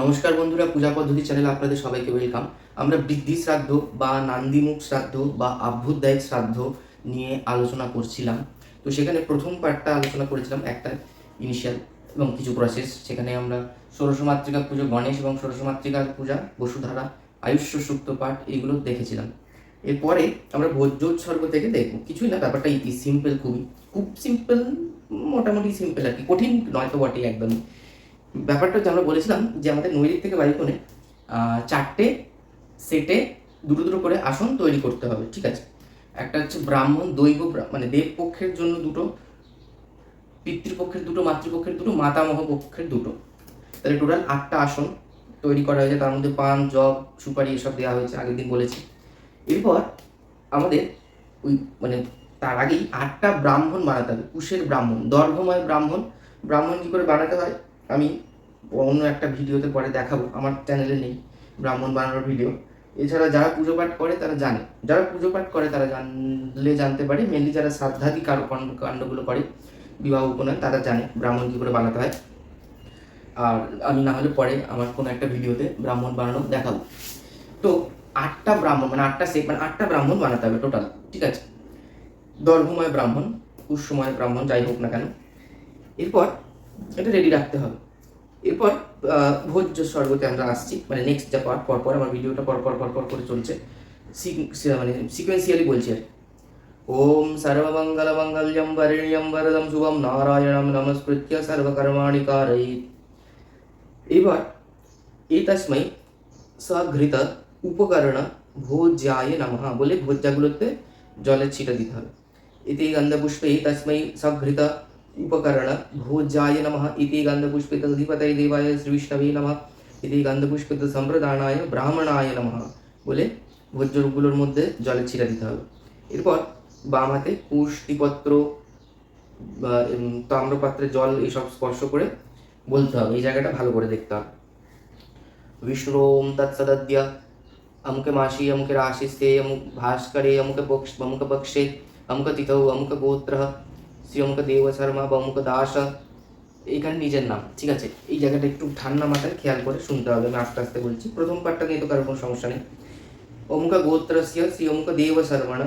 নমস্কার বন্ধুরা, পূজা পদ্ধতি চ্যানেলে আপনাদের সবাইকে ওয়েলকাম আমরা বৃদ্ধি শ্রাদ্ধ বা নান্দিমুখ শ্রাদ্ধ বা আভ্যুদায়িক শ্রাদ্ধ নিয়ে আলোচনা করছিলাম। তো সেখানে প্রথম পার্টটা আলোচনা করেছিলাম একটা ইনিশিয়াল এবং কিছু প্রসেস সেখানে আমরা ষোড়শ মাতৃকা পুজো, গণেশ এবং ষোড়শ মাতৃকার পূজা, বসুধারা, আয়ুষ্য সুক্ত পাঠ এইগুলো দেখেছিলাম। এরপরে আমরা ভোজ্যোৎসর্গ থেকে দেখব। কিছুই না, ব্যাপারটা ইতি সিম্পল খুবই, খুব সিম্পল মোটামুটি সিম্পল আর কি। কঠিন নয় তো বটেই একদমই। ব্যাপারটা হচ্ছে আমরা বলেছিলাম যে আমাদের নৈরিক থেকে বায়ুকোণে চারটে সেটে দুটো দুটো করে আসন তৈরি করতে হবে, ঠিক আছে? একটা হচ্ছে ব্রাহ্মণ, দৈব মানে দেব পক্ষের জন্য দুটো, পিতৃপক্ষের দুটো, মাতৃপক্ষের দুটো মাতামহ পক্ষের দুটো। তাহলে টোটাল আটটা আসন তৈরি করা হয়েছে, তার মধ্যে পান, জব, সুপারি এসব দেওয়া হয়েছে, আগের দিন বলেছি। এরপর আমাদের ওই মানে তার আগেই আটটা ব্রাহ্মণ বানাতে হবে, কুশের ব্রাহ্মণ দর্ভময় ব্রাহ্মণ। ব্রাহ্মণ কী করে বানাতে হয়? আমি অন্য একটা ভিডিওতে পরে দেখাবো, আমার চ্যানেলে নেই, ব্রাহ্মণ বানানোর ভিডিও। এছাড়া যারা পুজো পাঠ করে তারা জানে, যারা পুজো পাঠ করে তারা জানলে জানতে পারে মেনলি যারা শ্রাদ্ধাদি কার কাণ্ড- কাণ্ডগুলো করে, বিবাহ উপনয়ন, তারা জানে ব্রাহ্মণ কী করে বানাতে হয়। আর আমি না হলে পরে আমার কোনো একটা ভিডিওতে ব্রাহ্মণ বানানো দেখাবো। তো আটটা ব্রাহ্মণ মানে আটটা সেট মানে আটটা ব্রাহ্মণ বানাতে হবে টোটাল ঠিক আছে? দর্ভময় ব্রাহ্মণ পুষ্যময় ব্রাহ্মণ, যাই হোক না কেন, এরপর এটা রেডি রাখতে হবে। এরপর ভোজ্য স্বর্গতে আমরা আসছি। মানে নেক্সট যা পর পর আমার ভিডিওটা পর পর পর পর করে চলছে মানে সিকোয়েন্সিয়ালি বলছি আর। ওম সর্বমঙ্গল মঙ্গল্যম বরেণ্যম বরদম শুভম নারায়ণম নমস্কৃত্য সর্বকর্মাণি কারয়িত এবার এই তসময় সঘৃত উপকরণ ভোজ্যায় নমঃ বলে ভোজ্যাগুলোতে জলের ছিটা দিতে হবে। ইতি গন্ধপুষ্পে তস্मै সঘৃত উপকরণ ভোজ্যায় নমঃ ইতি গন্ধপুষ্পে তদধিপতয়ে দেবায় শ্রীবিষ্ণবে নমঃ ইতি গন্ধপুষ্পে সম্প্রদানায় ব্রাহ্মণায় নমঃ বলে ভোজ্যগুলোর মধ্যে জলের ছিটা দিতে হবে এরপর বাম হাতে পুষ্টিপত্র বা উম, তাম্রপাত্রে জল এইসব স্পর্শ করে বলতে হবে এই জায়গাটা ভালো করে দেখতে হবে विष्णों तत्सदद्य अमुक मासी अमुक राशिस्ते अमुक भास्करे अमुक पक्ष अमुक पक्षे अमुक तिथौ अमुक गोत्र শ্রী অমুক দেব শর্মা বা অমুক দাস এইখানে নিজের নাম ঠিক আছে এই জায়গাটা একটু ঠান্ডা মাথায় খেয়াল করে শুনতে হবে আমি আস্তে আস্তে বলছি প্রথম পার্টটা নিয়ে তো কারোর কোনো সমস্যা নেই অমুক গোত্রস্য শ্রী অমুক দেব শর্মণ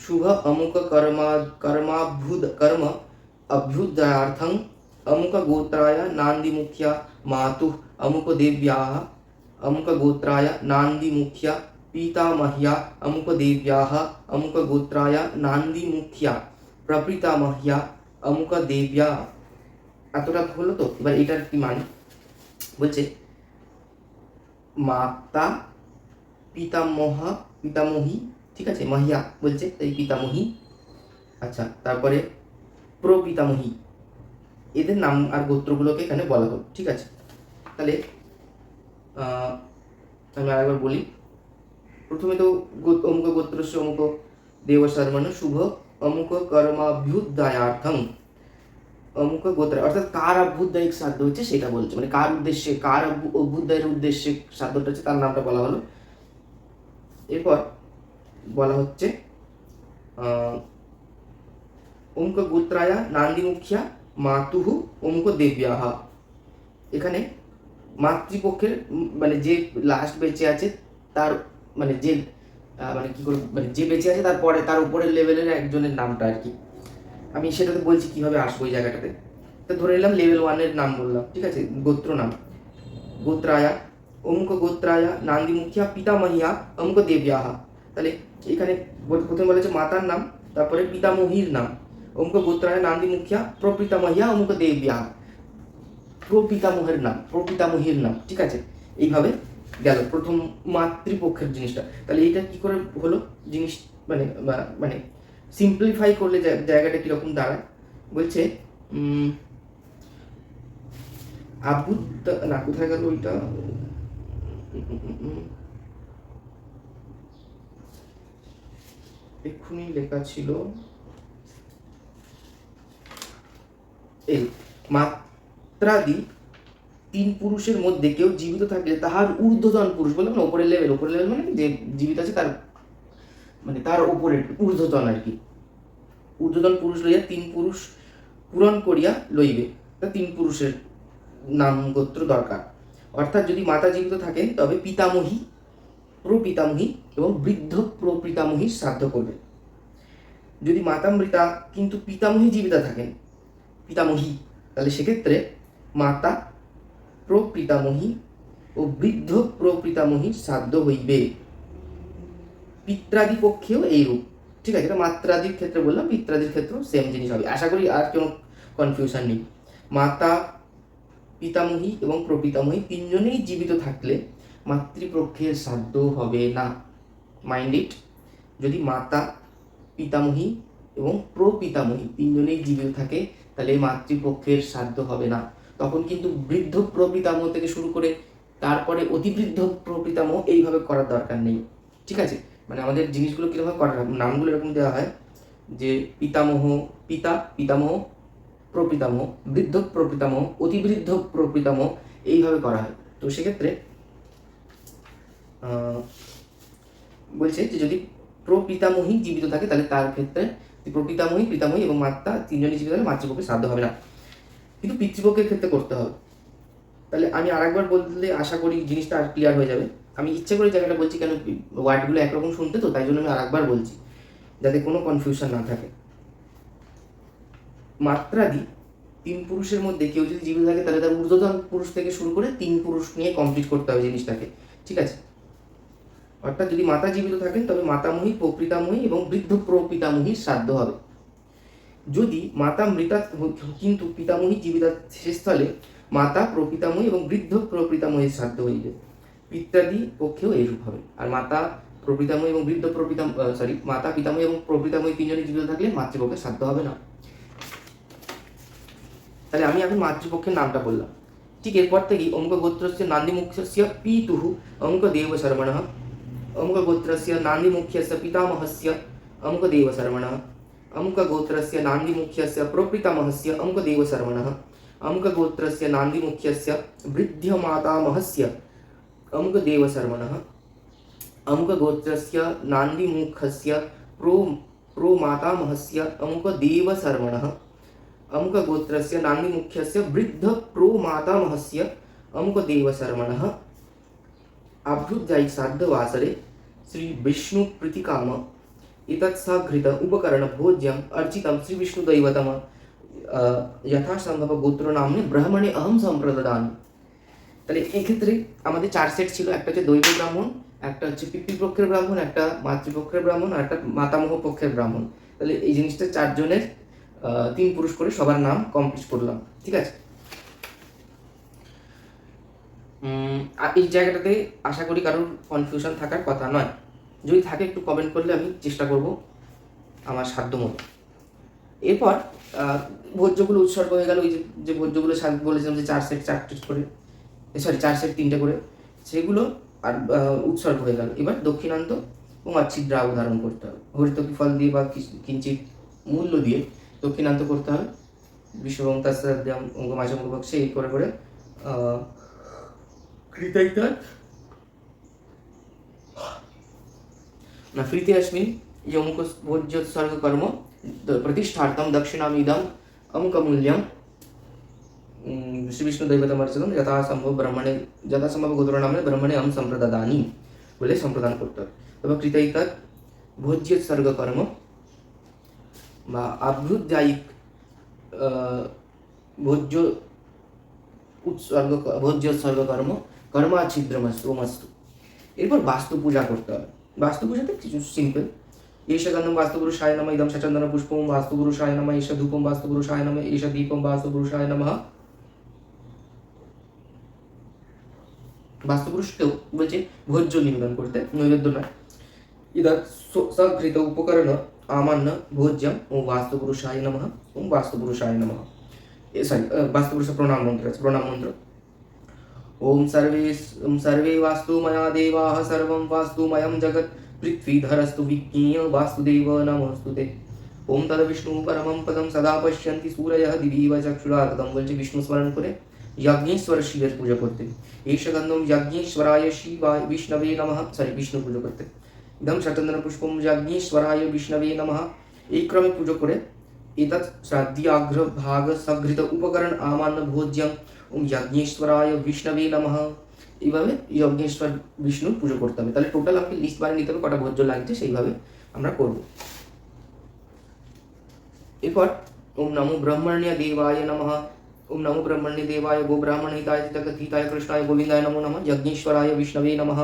শুভ অমুক কর্মা কর্মাভ্যুদ কর্ম अभ्युदयार्थं अमुकगोत्राय नान्दिमुख्या मातुः अमुकदेव्याः अमुकगोत्राय नान्दिमुख्या पीतामह्या अमुकदेव्याः अमुकगोत्राय नान्दिमुख्या প্রবৃতা মহিয়া অমুকা দেবিয়া। এতটা হলো তো? এবার এটার কি মানে? বলছে, মাতা পিতামহা, পিতামহী, ঠিক আছে? মহিয়া বলছে এই পিতামহী। আচ্ছা তারপরে প্রপিতামহী। এদের নাম আর গোত্রগুলোকে এখানে বলা হল, ঠিক আছে? তাহলে আমি আরেকবার বলি। প্রথমে তো অমুক গোত্রস্য, অমুক দেবসার মানে শুভ। অমুক কর্মাভ্যুদয়ার্থম অমুক গোত্র অর্থাৎ কার অভ্যুদয়িক শ্রাদ্ধ হচ্ছে সেটা বলছে। মানে কার উদ্দেশ্যে, কার অভ্যু- অভ্যুদয়ের উদ্দেশ্যে শ্রাদ্ধটা হচ্ছে তার নামটা বলা হলো। এরপর বলা হচ্ছে অমুক গোত্রায়া নান্দিমুখিয়া মাতুহু অমুক দেব্যাহ এখানে মাতৃপক্ষের মানে যে লাস্ট বেঁচে আছে, তার মানে যে মানে কি করে মানে যে বেঁচে আছে তারপরে, তার উপরের লেভেলের একজনের নামটা আর কি। আমি সেটাতে বলছি, কীভাবে আসব ওই জায়গাটাতে? তো ধরে নিলাম লেভেল ওয়ানের নাম বললাম, ঠিক আছে? গোত্র নাম। গোত্রায়া অমুক গোত্রায়া, নান্দি মুখিয়া, পিতামহিয়া অমুক দেব্যাহ। তাহলে এখানে প্রথমে বলেছে মাতার নাম, তারপরে পিতামহীর নাম। অমুক গোত্রায়, নান্দি মুখিয়া, প্রপিতামহিয়া অমুক দেব্যা প্রপিতামহের নাম, প্রপিতামহীর নাম, ঠিক আছে? এইভাবে গেল প্রথম মাতৃপক্ষের জিনিসটা। তাহলে এটা কি করে হলো? জিনিস মানে মানে সিম্পলিফাই করলে জায়গাটা কীরকম দাঁড়ায়? বলছে আবু না, কোথায় গেল ওইটা? এক্ষুনি লেখা ছিল এই মাত্রাদি তিন পুরুষের মধ্যে কেউ জীবিত থাকলে তাহার ঊর্ধ্বতন পুরুষ বললাম না ওপরের লেভেল ওপরের লেভেল মানে যে জীবিত আছে তার মানে তার ওপরে ঊর্ধ্বতন আর কি। ঊর্ধ্বতন পুরুষ লইয়া তিন পুরুষ পূরণ করিয়া লইবে। তা তিন পুরুষের নাম গোত্র দরকার। অর্থাৎ যদি মাতা জীবিত থাকেন, তবে পিতামহী, প্রপিতামহী এবং বৃদ্ধ প্রপিতামহী শ্রাদ্ধ করবে। যদি মাতা মৃতা কিন্তু পিতামহী জীবিতা থাকেন, পিতামহী, তাহলে সেক্ষেত্রে মাতা প্রপিতামহী ও বৃদ্ধ প্রপিতামহী শ্রাদ্ধ হইবে। পিত্রাদি পক্ষেও এইরূপ। ঠিক আছে, এটা মাত্রাদির ক্ষেত্রে বললাম, পিত্রাদির ক্ষেত্রেও সেম জিনিস হবে। আশা করি আর কোনো কনফিউশন নেই। মাতা, পিতামহী এবং প্রপিতামহী তিনজনেই জীবিত থাকলে মাতৃপক্ষের শ্রাদ্ধ হবে না। মাইন্ড ইট যদি মাতা, পিতামহী এবং প্রপিতামহী তিনজনেই জীবিত থাকে, তাহলে মাতৃপক্ষের শ্রাদ্ধ হবে না। তখন কিন্তু বৃদ্ধ প্রপিতামহ থেকে শুরু করে তারপরে অতিবৃদ্ধ প্রপিতামহ এইভাবে করার দরকার নেই। ঠিক আছে? মানে আমাদের জিনিসগুলো কীরকম করা নামগুলো এরকম দেওয়া হয় যে পিতামহ, পিতা, পিতামহ, প্রপিতামহ, বৃদ্ধ প্রপিতামহ, অতিবৃদ্ধ প্রপিতামহ এইভাবে করা হয়। তো সেক্ষেত্রে বলছে যে যদি প্রপিতামহী জীবিত থাকে, তাহলে তার ক্ষেত্রে প্রপিতামহী পিতামহী এবং মাতা তিনজনই জীবিত হলে মাতৃপক্ষে শ্রাদ্ধ হবে না। কিন্তু পিতৃপক্ষের ক্ষেত্রে করতে হবে। তাহলে আমি আরেকবার বললে আশা করি জিনিসটা আর ক্লিয়ার হয়ে যাবে। আমি ইচ্ছে করে জায়গাটা বলছি কেন ওয়ার্ডগুলো একরকম শুনতে তো, তাই জন্য আমি আরেকবার বলছি, যাতে কোনো কনফিউশন না থাকে। মাত্রাদি তিন পুরুষের মধ্যে কেউ যদি জীবিত থাকে, তাহলে তার ঊর্ধ্বতন পুরুষ থেকে শুরু করে তিন পুরুষ নিয়ে কমপ্লিট করতে হবে জিনিসটাকে। ঠিক আছে? অর্থাৎ যদি মাতা জীবিত থাকেন, তবে মাতামহী প্রপিতামহী এবং বৃদ্ধ প্রপিতামহী শ্রাদ্ধ হবে। যদি মাতা মৃতা কিন্তু পিতামহী জীবিতা শেষস্থলে মাতা প্রপিতামহী এবং বৃদ্ধ প্রপিতামহীর শ্রাদ্ধ হইবে। পিত্যাদি পক্ষেও এরূপ হবে। আর মাতা প্রপিতামহী এবং বৃদ্ধ প্রপিতাম সরি মাতা পিতামহী এবং প্রপিতামহী তিনজনই জীবিত থাকলে মাতৃপক্ষে শ্রাদ্ধ হবে না। তাহলে আমি এখন মাতৃপক্ষের নামটা বললাম। ঠিক এরপর থেকেই অঙ্ক গোত্রস্য নান্দিমুখ্যস্য পিতুঃ অঙ্ক দেব শর্মণः। অঙ্ক গোত্রস্য নান্দিমুখ্যস্য পিতামহস্য অঙ্ক দেব শর্মণः। अमुकगोत्रस्य नान्दिमुख्यस्य प्रपितामहस्य अमुकदेवसर्वणः। अमुकगोत्रस्य नान्दिमुख्यस्य वृद्ध्यमातामहस्य नांदी मुख से प्रो, प्रोमातामहस्य अमुकदेवसर्वणः। अमुकगोत्रस्य नान्दिमुख्यस्य श्री विष्णु अभ्युदयसार्धवासरे काम देवशर्मणः आभृत्यायि श्राद्धवासरे श्री विष्णु प्रीतिकाम एतत् सघृत उपकरण भोज्यम् अर्चितं श्री विष्णुदैवतम यथासम्भव गोत्रनाम्ने ब्राह्मणे अहं सम्प्रददामि তাহলে এক্ষেত্রে আমাদের চার সেট ছিল একটা হচ্ছে দৈব ব্রাহ্মণ একটা হচ্ছে পিতৃপক্ষের ব্রাহ্মণ একটা মাতৃপক্ষের ব্রাহ্মণ আর একটা মাতামহ পক্ষের ব্রাহ্মণ তাহলে এই জিনিসটা চারজনের আহ, তিন পুরুষ করে সবার নাম কমপ্লিট করলাম ঠিক আছে উম, আর এই জায়গাটাতে আশা করি কারোর কনফিউশন থাকার কথা নয় যদি থাকে একটু কমেন্ট করলে আমি চেষ্টা করব আমার সাধ্য মতো। এরপর ভোজ্যগুলো উৎসর্গ হয়ে গেল ওই যে যে ভোজ্যগুলো বলেছিলাম যে চার সেট চারটে করে সরি চার সেট তিনটে করে সেগুলো আর উৎসর্গ হয়ে গেল। এবার দক্ষিণান্ত এবং অচ্ছিদ্রা উদাহরণ করতে হবে। হরিতকি ফল দিয়ে বা কিঞ্চিত মূল্য দিয়ে দক্ষিণান্ত করতে হবে। বিশ্ববং তাস্যাম অঙ্গ মাসে অঙ্গপক্ষে এই করে করে আহ, কৃতজ্ঞতা न प्रीति अस्मिन् यमुकभोज्योत्सर्गकर्म द- प्रतिष्ठार्थं दक्षिणामिदम् अमुकमूल्यं শ্রীবিষ্ণুদৈবতমর্চকম যথাসম্ভব ব্রহ্মণে যথাসম্ভব গোত্রনামে ব্রহ্মণে অহম সম্প্রদানি বলে সম্প্রদান করতে হবে তবে কৃতৈতৎ ভোজ্যোৎসর্গ কর্ম বা আভ্যুদায়িক আহ, ভোজ্য উৎসর্গ ভোজ্যোৎসর্গ কর্ম কর্মাচ্ছিদ্রমস্তু ওমস্তু এরপর বাস্তু পূজা করতে হবে বাস্তু পূজাতে কিছু সিম্পল এষা গন্ধম বাস্তুপুরুষায় নম, ইদম সচন্দন পুষ্পম বাস্তুপুরুষায় নম এষা ধূপম বাস্তুপুরুষায় নম এষা দীপম বাস্তুপুরুষায় নমঃ। বাস্তুপুরুষকেও বলছে ভোজ্য নিবেদন করতে, নৈবেদ্য নয়। ইদা সঘৃত উপকরণ আমান্য ভোজ্যম ও বাস্তুপুরুষায় নমঃ, ও বাস্তুপুরুষায় নমঃ। এ সরি বাস্তুপুরুষ প্রণাম মন্ত্র প্রণাম মন্ত্র। ওম সর্বে ওম সর্বে वास्तुमया देवाः सर्वं वास्तुमयं जगत् पृथ्वीधरस्तु विज्ञेय वासुदेव नमोस्तुते ওম তদ বিষ্ণু পরমম পদম সদা পশ্যন্তি সূরয়ः দিবিব চক্ষুরাগতম বলছে বিষ্ণু স্মরণ করে যজ্ঞেশ্বর শিবের পুজো করতে এইষ গন্ধম যজ্ঞেশ্বরায় শিবায় বিষ্ণবে নমঃ সরি বিষ্ণু পুজো করতে ইদম সচন্দন পুষ্পম যজ্ঞেশ্বরায় বিষ্ণবে নমঃ এই ক্রমে পুজো করে এতৎ শ্রাদ্ধাগ্র ভাগ সঘৃত উপকরণ আমান্য ভোজ্যম ও ওম যজ্ঞেশ্বরায় বিষ্ণবে নমঃ এইভাবে যজ্ঞেশ্বর বিষ্ণুর পুজো করতে হবে। তাহলে টোটাল আমাকে লিস্ট বানিয়ে নিতে হবে কটা ভোজ্য লাগছে সেইভাবে আমরা করব। এরপর, ওম নমো ব্রহ্মণ্য দেবায় নমঃ। ওম নমো ব্রহ্মণ্য দেবায় গো ব্রাহ্মণ হিতায় জগদ্ধিতায় কৃষ্ণায় গোবিন্দায় নমো নমঃ। যজ্ঞেশ্বরায় বিষ্ণবে নমঃ।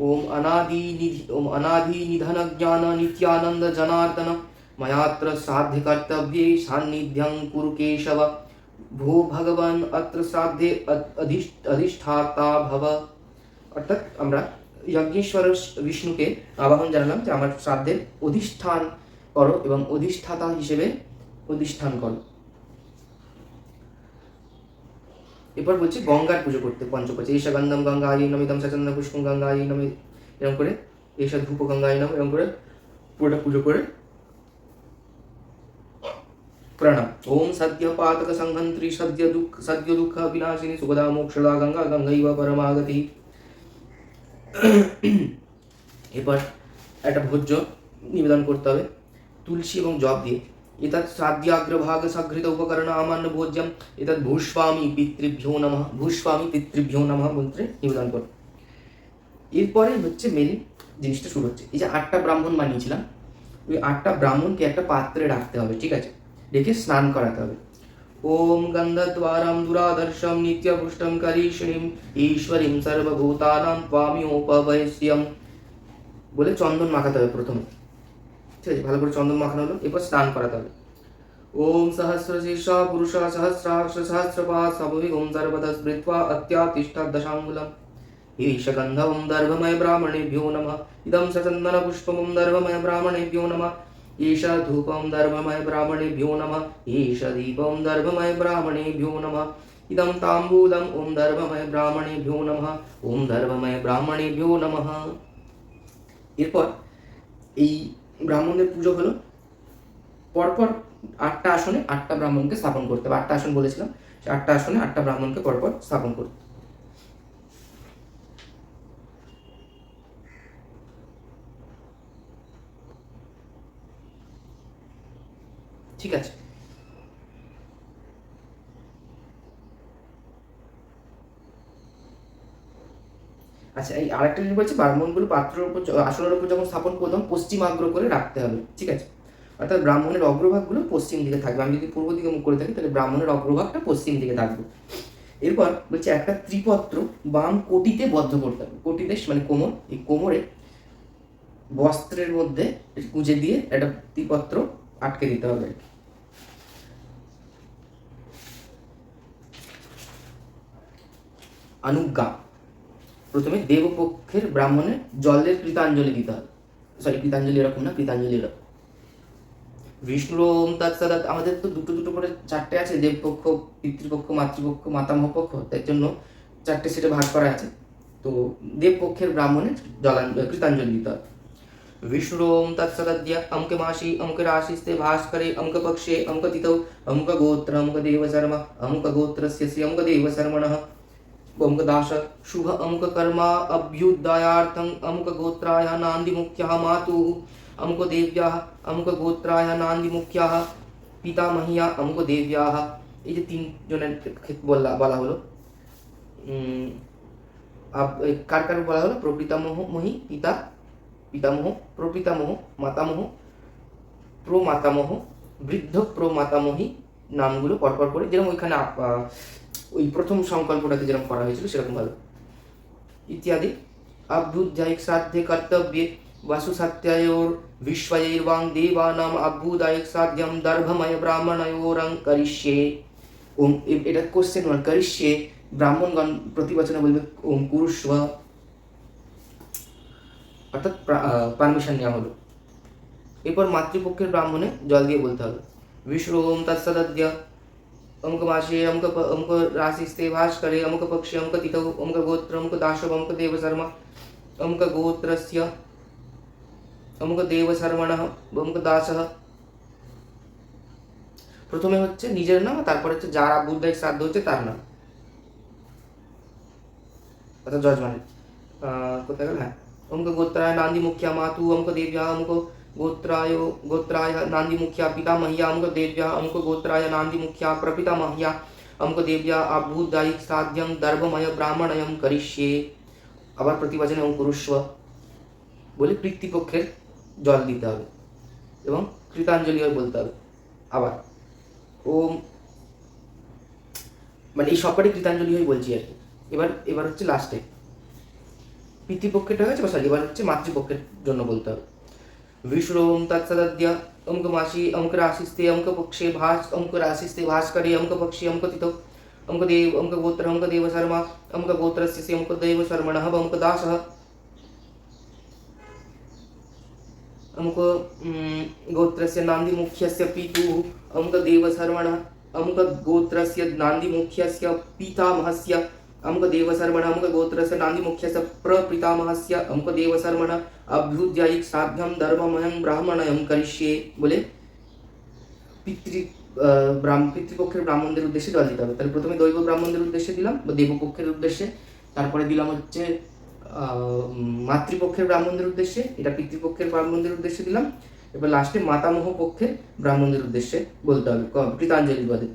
ओम अनादि निधि ओम अनादि निधन ज्ञान नित्यानंद जनार्दन मयात्र साध्य कर्तव्ये सान्निध्यं कुरु केशव ভো ভগবান অত্র শ্রাদ্ধে অ- অধিষ্ঠ- অধিষ্ঠাতা ভব অর্থাৎ আমরা যজ্ঞেশ্বর বিষ্ণুকে আবাহন জানালাম যে আমার শ্রাদ্ধের অধিষ্ঠান করো এবং অধিষ্ঠাতা হিসেবে অধিষ্ঠান করো এরপর বলছি গঙ্গার পুজো করতে, পঞ্চকোচে। ঈশা গন্ধম গঙ্গা আই নমিতম সচন্দ্র পুষ্পম গঙ্গা আই নমি এরকম করে ঈশা ধূপ গঙ্গা আই নম এরকম করে পুরোটা পুজো করে প্রণাম। ওম সদ্য পাতক সংহন্ত্রী সদ্য দুঃখ সদ্য দুঃখ বিনাশিনী সুগদা মোক্ষদা গঙ্গা গঙ্গৈব পরমাগতি। এরপর একটা ভোজ্য নিবেদন করতে হবে। তুলসী এবং জব দিয়ে। শ্রাদ্যাগ্রভাগ সঘৃত উপকরণ ভোজ্যম এতৎ ভূস্বামী পিতৃভ্যো নমঃ ভূস্বামী পিতৃভ্যো নমঃ মন্ত্রে নিবেদন করো এরপরে হচ্ছে মেন জিনিসটা শুরু হচ্ছে এই যে আটটা ব্রাহ্মণ বানিয়েছিলাম ওই আটটা ব্রাহ্মণকে একটা পাত্রে রাখতে হবে ঠিক আছে রেখে স্নান করাতে হবে ওম গন্ধদ্বারাম দুরাদর্শম নিত্যপুষ্টম করিষ্ণীম ঈশ্বরীম সর্বভূতানাম ত্বামিওপবৈশ্যম বলে চন্দন মাখাতে হবে প্রথমে ঠিক আছে ভালো করে চন্দন মাখানো হলো এরপর স্নান করাতে হবে ওম সহস্র শীর্ষ পুরুষ সহস্রাক্ষ সহস্রপা সভবি ওম সর্বদা স্মৃত্বা অত্যাতিষ্ঠা দশাঙ্গুলম ईशगन्धं दर्भमय ब्राह्मणेभ्यो नमः इदं सचन्दनपुष्पं दर्भमय ब्राह्मणेभ्यो नमः एष धूपं दर्भमय ब्राह्मणेभ्यो नमः एष दीपं दर्भमय ब्राह्मणेभ्यो नमः इदं ताम्बूलं ॐ दर्भमय ब्राह्मणेभ्यो नमः ॐ दर्भमय ब्राह्मणेभ्यो नमः এরপর এই ব্রাহ্মণদের পুজো হলো। পরপর আটটা আসনে আটটা ব্রাহ্মণকে স্থাপন করতে হবে। আটটা আসন বলেছিলাম। আটটা আসনে আটটা ব্রাহ্মণকে পরপর স্থাপন করতে ঠিক আছে। আচ্ছা এই আরেকটা জিনিস বলছে, ব্রাহ্মণগুলো পাত্রের উপর আসনের উপর যখন স্থাপন করতাম পশ্চিম আগ্র করে রাখতে হবে, ঠিক আছে? অর্থাৎ ব্রাহ্মণের অগ্রভাগগুলো পশ্চিম দিকে থাকবে। আমি যদি পূর্ব দিকে মুখ করে থাকি, তাহলে ব্রাহ্মণের অগ্রভাগটা পশ্চিম দিকে থাকবে। এরপর বলছে, একটা ত্রিপত্র বাম কোটিতে বদ্ধ করতে হবে। কোটিতে মানে কোমর, এই কোমরে বস্ত্রের মধ্যে গুঁজে দিয়ে একটা ত্রিপত্র আটকে দিতে হবে। অনুজ্ঞা। প্রথমে দেবপক্ষের ব্রাহ্মণের জলের কৃতাঞ্জলি দিতে হবে সরি কৃতাঞ্জলি এরকম না কৃতাঞ্জলি এরকম বিষ্ণুর ওম তৎসদাত আমাদের তো দুটো দুটো করে চারটে আছে দেবপক্ষ পিতৃপক্ষ মাতৃপক্ষ মাতামহ পক্ষ তার জন্য চারটে সেটে ভাগ করা আছে তো দেবপক্ষের ব্রাহ্মণের জলাঞ্জ কৃতাঞ্জলি দিতে হবে विष्णुरोम तत्सदद्य अमुक मासी अमुक राशिस्ते भास्करे अमुक पक्षे अमुक तिथौ अमुक गोत्र अमुक देव शर्म अमुक गोत्रस्य स्य अमुक देव शर्मणः अमुक दाश शुभ अमुक कर्मा अभ्युदयार्थं अमुक गोत्राय नान्दिमुख्यः मातुः अमुक देव्याः अमुक गोत्राय नान्दिमुख्याः পিতামহিয়া অমুক দেব্যাহ এই যে তিনজনের ক্ষেত্রে বলা বলা হলো উম, আব- এই কার কার বলা হলো প্রপিতামহ মহি পিতা পিতামহ প্রপিতামহ মাতামহ প্রমাতামহ বৃদ্ধ প্রমাতামহী নামগুলো পরপর করে যেরকম ওইখানে আপ- আহ, ওই প্রথম সংকল্পটাকে যেরকম করা হয়েছিল সেরকমভাবে ইত্যাদি। আভ্যুদায়িক শ্রাদ্ধে কর্তব্যে বাসুসত্যয়োর বিশ্বয়ৈর্বাং দেবানাম আভ্যুদায়ক সাধ্যম দর্ভময় ব্রাহ্মণয়োরং করিষ্যে। ওম এটা কোশ্চেন ওয়ান করিষ্যে ব্রাহ্মণগণ প্রতিবচনে বলবে ওম কুরুষ্ব। অর্থাৎ পারমিশন নেওয়া হলো। এরপর মাতৃপক্ষের ব্রাহ্মণে জল দিয়ে বলতে হবে। বিষ্ণু ওম তৎসদ্য অমুক মাসে অমুক প- অমুক রাশিস্তে ভাস্করে অমুক পক্ষে অমুক তিথৌ অমুক গোত্র অমুক দাসব অমুক দেব শর্মা অমুক গোত্রস্য অমুক দেব শর্মণঃ অমুক দাসঃ প্রথমে হচ্ছে নিজের নাম তারপর হচ্ছে যার আবুদ্দায়িক শ্রাদ্ধ হচ্ছে তার নাম অর্থাৎ যজমানের আহ, কোথায় গেল হ্যাঁ অমুক গোত্রায় নান্দি মুখ্যা মাতু অমুক দেব্যা অমুক गोत्राय गोत्राय नांदीमुख्या पितामह्या अमुक देव्या अमुक गोत्राय नांदीमुख्या प्रपितामह्या अमुक देव्या আভূদায়িক সাধ্যং দর্ভময় ব্রাহ্মণয়ম করিষ্যে আবার প্রতিবাচনে এবং কুরুষ্ব বলে পিতৃপক্ষের জল দিতে হবে এবং কৃতাঞ্জলি বলতে হবে আবার ওম মানে এই সবকটাই কৃতাঞ্জলি হয়ে বলছি আর কি এবার এবার হচ্ছে লাস্টে পিতৃপক্ষেরটা হয়েছে বা সরি এবার হচ্ছে মাতৃপক্ষের জন্য বলতে হবে विष्णुम तत्सद्य अमुक मासी अमुक राशिस्ते अमुक पक्षे भाष अमुक राशिस्ते भास्कर अमुक पक्षे अमुक तिथो अमुक देव अमुक गोत्र अमुक देव शर्मा अमुक गोत्र से अमुक देव शर्मण अमुक दास अमुक गोत्र से नांदी मुख्य से पितु अमुक देव शर्मण अमुक गोत्र से नांदी मुख्य से पितामह से अमुक देव शर्मण अमुक गोत्र से नांदी मुख्य से प्रपितामह से अमुक देव शर्मण আভ্যুদয়িক সাধ্যম ধর্মময়ম ব্রাহ্মণয়ম করিষ্যে বলে পিতৃ পিতৃপক্ষের ব্রাহ্মণদের উদ্দেশ্যে জল দিতে হবে। তাহলে প্রথমে দৈব ব্রাহ্মণদের উদ্দেশ্যে দিলাম, বা দেবপক্ষের উদ্দেশ্যে। তারপরে দিলাম হচ্ছে মাতৃপক্ষের ব্রাহ্মণদের উদ্দেশ্যে। এটা পিতৃপক্ষের ব্রাহ্মণদের উদ্দেশ্যে দিলাম। এবার লাস্টে মাতামহ পক্ষের ব্রাহ্মণদের উদ্দেশ্যে বলতে হবে। কৃতাঞ্জলি বাদে।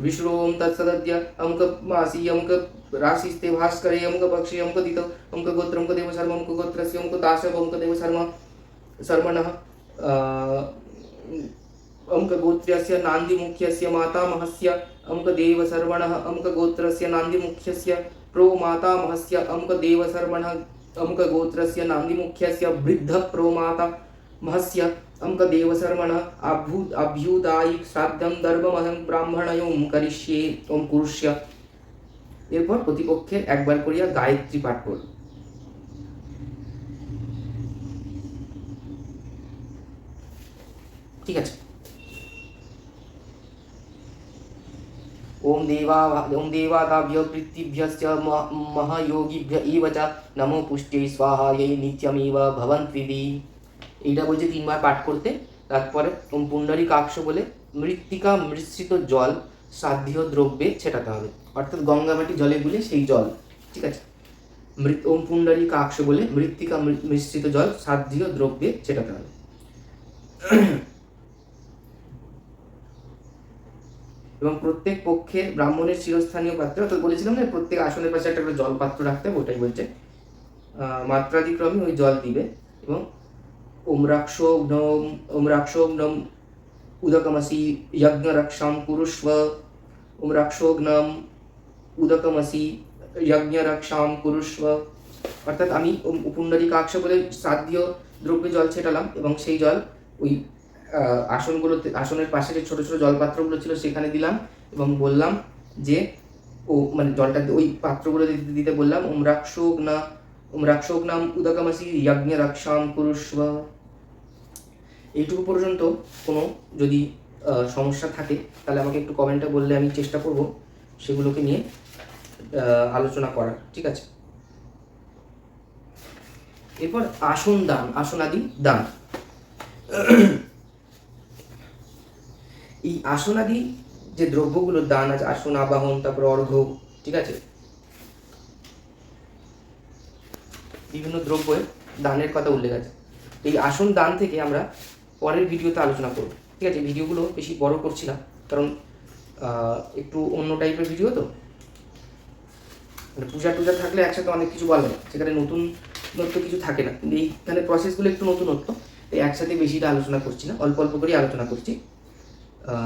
विष्णु ओम तत्सदद्य अमुक मासी अमुक राशिस्ते भास्करे अमुक पक्षे अमुक दित अमुक गोत्र अमुक देव शर्म अमुक गोत्रस्य अमुक दास अमुक देव शर्म शर्मणः अमुक गोत्रस्य नान्दिमुख्यस्य, मातामहस्य अमुक देव शर्मणः अमुक गोत्रस्य नान्दिमुख्यस्य प्रो मातामहस्य अमुक देव शर्मणः अमुक गोत्रस्य नान्दिमुख्यस्य वृद्ध प्रो माता महस्य अमुक देवशर्मणः अभ्यु अभ्युदायिक শ্রাদ্ধম দর্ভমহং ব্রাহ্মণয়ম করিষ্যে ওম কুরুষ্য এরপর প্রতিপক্ষের একবার করিয়া গায়ত্রী পাঠ করল ঠিক আছে ओम देवा ओम देवादाभ्य पृथिभ्यश्च म- महयोगिभ्य एव च नमो पुष्टे स्वाहायै নিত্যমেব ভবন্ত্রিদি এইটা বলছে তিনবার পাঠ করতে। তারপরে পুণ্ডরী কাক্ষ বলে মৃত্তিকা মিশ্রিত জল সাধ্য দ্রব্যে ছেটাতে হবে। অর্থাৎ গঙ্গামাটি জলে গুলে সেই জল ঠিক আছে? মৃত ওম পুণ্ডরী কাক্ষ বলে মৃত্তিকা মিশ্রিত জল সাধ্য দ্রব্যে ছেটাতে হবে। এবং প্রত্যেক পক্ষের ব্রাহ্মণের চিরস্থানীয় পাত্র অর্থাৎ বলেছিলাম না প্রত্যেক আসনের পাশে একটা করে জল পাত্র রাখতে হবে ওটাই বলছে। আহ, মাত্রাদিক্রমে ওই জল দিবে। এবং ওমরাক্ষোগ্নম ওমরাক্ষোগ্নম উদকমসি যজ্ঞরক্ষাম কুরুষ্ব ওমরাক্ষোগ্নম উদকমসি যজ্ঞরক্ষাম কুরুষ্ব অর্থাৎ আমি পুণ্ডরী কাক্ষ বলে সাধ্য দ্রব্যে জল ছেটালাম এবং সেই জল ওই আসনগুলোতে, আসনের পাশে যে ছোট ছোট জলপাত্রগুলো ছিল সেখানে দিলাম এবং বললাম যে, ও মানে জলটা ওই পাত্রগুলো দিতে দিতে বললাম ওমরাক্ষোগ না ওমরাক্ষোগ নাম উদকমসি যজ্ঞ রক্ষাম কুরুষ্ব। এইটুকু পর্যন্ত কোনো যদি সমস্যা থাকে, তাহলে আমাকে একটু কমেন্টে বললে আমি চেষ্টা করব সেগুলোকে নিয়ে আলোচনা করার, ঠিক আছে? এরপর আসন দান, আসনাদি দান। এই আসনাদি যে দ্রব্যগুলোর দান আছে, আসন, আবাহন, তারপর অর্ঘ ঠিক আছে? বিভিন্ন দ্রব্যের দানের কথা উল্লেখ আছে। এই আসন দান থেকে আমরা পরের ভিডিওতে আলোচনা করব। ঠিক আছে? ভিডিওগুলো বেশি বড় করছি না, কারণ একটু অন্য টাইপের ভিডিও তো। মানে পূজা টুজা থাকলে একসাথে অনেক কিছু বলে না সেখানে নতুন নতুন কিছু থাকে না। কিন্তু এইখানে প্রসেসগুলো একটু নতুনত্ব। তাই একসাথে বেশিটা আলোচনা করছি না, অল্প অল্প করেই আলোচনা করছি।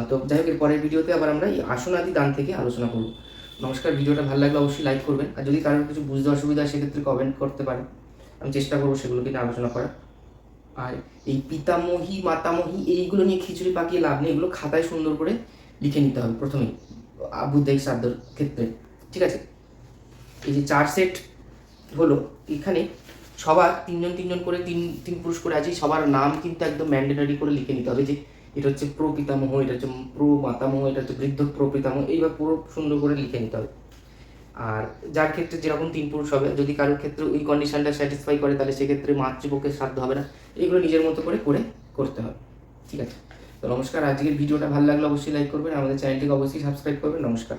তো যাই হোক, এর পরের ভিডিওতে আবার আমরা এই আসন আদি দান থেকে আলোচনা করব। নমস্কার, ভিডিওটা ভালো লাগলে অবশ্যই লাইক করবেন। আর যদি কারোর কিছু বুঝতে অসুবিধা সেক্ষেত্রে কমেন্ট করতে পারেন। আমি চেষ্টা করব সেগুলোকে নিয়ে আলোচনা করার। আর এই পিতামহী, মাতামহী, এইগুলো নিয়ে খিচুড়ি পাকিয়ে লাভ নেই। এগুলো খাতায় সুন্দর করে লিখে নিতে হবে প্রথমেই বুদ্ধেক শ্রাদ্ধর ক্ষেত্রে। ঠিক আছে? এই যে চার সেট হলো, এখানে সবার তিনজন তিনজন করে, তিন তিন পুরুষ করে আছে, সবার নাম কিন্তু একদম ম্যান্ডেটারি করে লিখে নিতে হবে যে, এটা হচ্ছে প্রো পিতামহ এটা হচ্ছে প্রো, মাতামহ, এটা হচ্ছে বৃদ্ধ প্রো পিতামহ এইভাবে পুরো সুন্দর করে লিখে নিতে হবে। যার ক্ষেত্রে যেরকম তিন পুরুষ হবে, যদি কারোর ক্ষেত্রে ওই কন্ডিশনটা স্যাটিসফাই করে, তাহলে সেক্ষেত্রে মাতৃপক্ষের সাধ্য হবে না। এগুলো নিজের মতো করে করে করতে হবে। ঠিক আছে? তো নমস্কার। আজকের ভিডিওটা ভালো লাগলে অবশ্যই লাইক করবেন। আমাদের চ্যানেলটিকে অবশ্যই সাবস্ক্রাইব করবেন। নমস্কার।